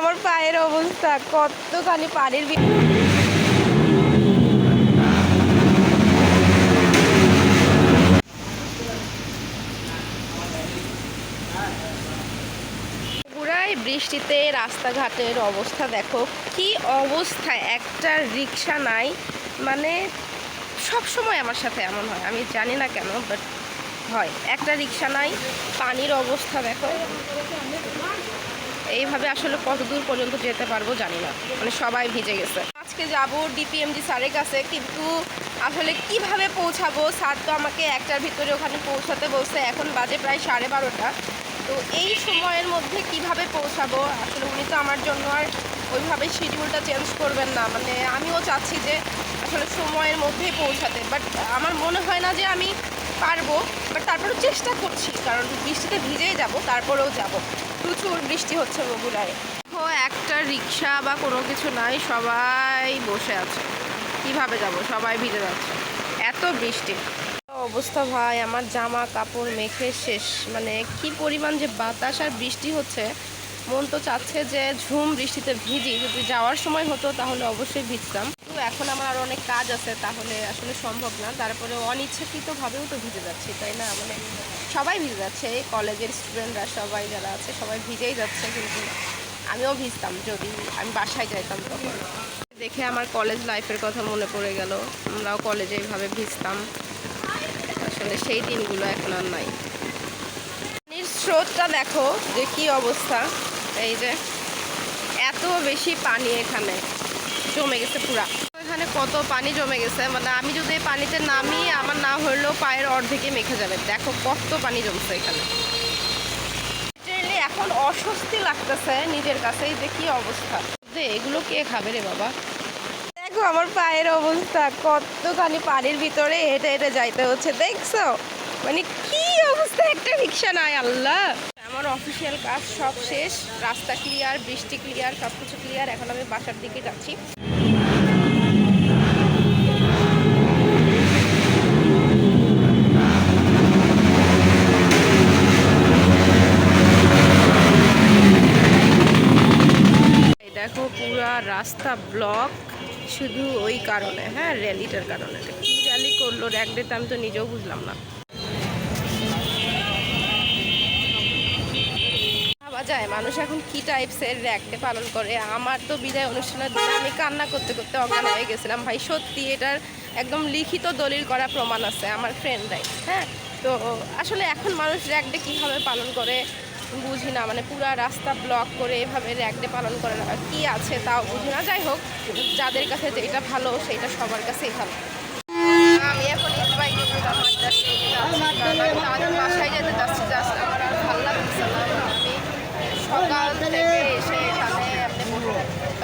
আমার পায়ের অবস্থা কতখানি পানির বৃষ্টিতে রাস্তাঘাটের অবস্থা দেখো, কি অবস্থা, একটা রিক্সা নাই মানে সব সময় আমার সাথে এমন হয়, আমি জানি না কেন বাট হয়, একটা রিক্সা নাই, পানির অবস্থা দেখো। এইভাবে আসলে কত দূর পর্যন্ত যেতে পারব জানি না। মানে সবাই ভিজে গেছে। আজকে যাব ডিপিএমজি স্যারের কাছে, কিন্তু আসলে কীভাবে পৌঁছাবো? স্যার তো আমাকে একটার ভিতরে ওখানে পৌঁছাতে বলছে, এখন বাজে প্রায় সাড়ে বারোটা। তো এই সময়ের মধ্যে কীভাবে পৌঁছাবো? আসলে উনি তো আমার জন্য আর ওইভাবে শিডিউলটা চেঞ্জ করবেন না। মানে আমিও চাচ্ছি যে আসলে সময়ের মধ্যেই পৌঁছাতে। বাট আমার মনে হয় না যে আমি পারব বাট তারপরেও চেষ্টা করছি কারণ বৃষ্টিতে ভিজেই যাব তারপরেও যাব। প্রচুর বৃষ্টি হচ্ছে বগুড়ায়। ও একটা রিক্সা বা কোনো কিছু নাই সবাই বসে আছে। কীভাবে যাব? সবাই ভিজে যাচ্ছে। এত বৃষ্টি। অবস্থা ভাই? আমার জামা কাপড় মেখে শেষ। মানে কি পরিমাণ যে বাতাস আর বৃষ্টি হচ্ছে মন তো চাচ্ছে যে ঝুম বৃষ্টিতে ভিজি, যদি যাওয়ার সময় হতো তাহলে অবশ্যই ভিজতাম। কিন্তু এখন আমার আরও অনেক কাজ আছে, তাহলে আসলে সম্ভব না। তারপরে অনিচ্ছাকৃতভাবেও তো ভিজে যাচ্ছি, তাই না? মানে সবাই ভিজে যাচ্ছে কলেজের স্টুডেন্টরা সবাই যারা আছে, সবাই ভিজেই যাচ্ছে, কিন্তু আমিও ভিজতাম যদি আমি বাসায় যাইতাম তখন। দেখে আমার কলেজ লাইফের কথা মনে পড়ে গেল, আমরাও কলেজে এইভাবে ভিজতাম। আসলে সেই দিনগুলো এখন আর নাই। স্রোতটা দেখো যে কি অবস্থা। এই যে, এত বেশি পানি এখানে জমে গেছে পুরা। এখানে কত পানি জমে গেছে মানে আমি যদি এই পানিতে নামি, আমার না হলেও পায়ের অর্ধেকে মেখে যাবে। দেখো কত পানি জমছে এখানে। এখন অস্বস্তি লাগতেছে নিজের কাছেই কি অবস্থা। এগুলো কে খাবে রে বাবা? দেখো আমার পায়ের অবস্থা কতখানি পানির ভিতরে হেঁটে হেঁটে যাইতে হচ্ছে, দেখছ? মানে কি অবস্থা, একটা রিক্সা নাই, আল্লাহ। আমার অফিসিয়াল কাজ সব শেষ। রাস্তা ক্লিয়ার বৃষ্টি ক্লিয়ার সব কিছু ক্লিয়ার এখন আমি বাসার দিকে যাচ্ছি। দেখো পুরা রাস্তা ব্লক শুধু ওই কারণে হ্যাঁ র্যালিটার কারণে। কি র্যালি করল র্যাক ডেতে আমি তো নিজেও বুঝলাম না। যায়, মানুষ এখন কি টাইপসের র্যাকডে পালন করে? আমার তো বিদায় অনুষ্ঠানের দিনে আমি কান্না করতে করতে অজ্ঞান হয়ে গেছিলাম। ভাই, সত্যি এটার একদম লিখিত দলিল করা প্রমাণ আছে আমার ফ্রেন্ডরাই হ্যাঁ? তো আসলে এখন মানুষ র্যাকডে কীভাবে পালন করে বুঝি না। মানে পুরা রাস্তা ব্লক করে এভাবে র্যাকডে পালন করে কি আছে তাও বুঝি না। যাই হোক, যাদের কাছে যেটা ভালো, সেটা সবার কাছেই ভালো আমি এখন ইসবাইকে যেতাম মাদ্রাসে আমাদের বাসায় যেতে চাচ্ছি জাস্ট আমার আর ভালো লাগছে না আমি সকাল থেকে এসে এখানে এমনি বসে থাকি তো অবস্থা খারাপ।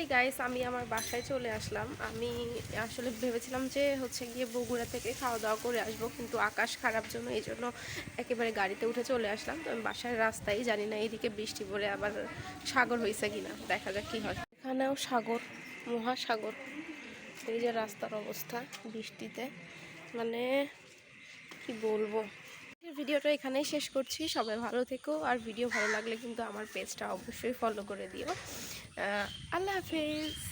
ফাইনালি গাইস আমি আমার বাসায় চলে আসলাম। আমি আসলে ভেবেছিলাম যে হচ্ছে গিয়ে বগুড়া থেকে খাওয়া দাওয়া করে আসব, কিন্তু আকাশ খারাপ জন্য এই জন্য একেবারে গাড়িতে উঠে চলে আসলাম। তো আমি বাসার রাস্তায় জানি না এইদিকে বৃষ্টি পড়ে আবার সাগর হয়েছে কিনা, দেখা যাক কি হয়। এখানেও সাগর, মহাসাগর। এই যে রাস্তার অবস্থা বৃষ্টিতে মানে কি বলব? ভিডিওটা এখানেই শেষ করছি। সবাই ভালো থেকো, আর ভিডিও ভালো লাগলে কিন্তু আমার পেজটা অবশ্যই ফলো করে দিও। আল্লাহ হাফেজ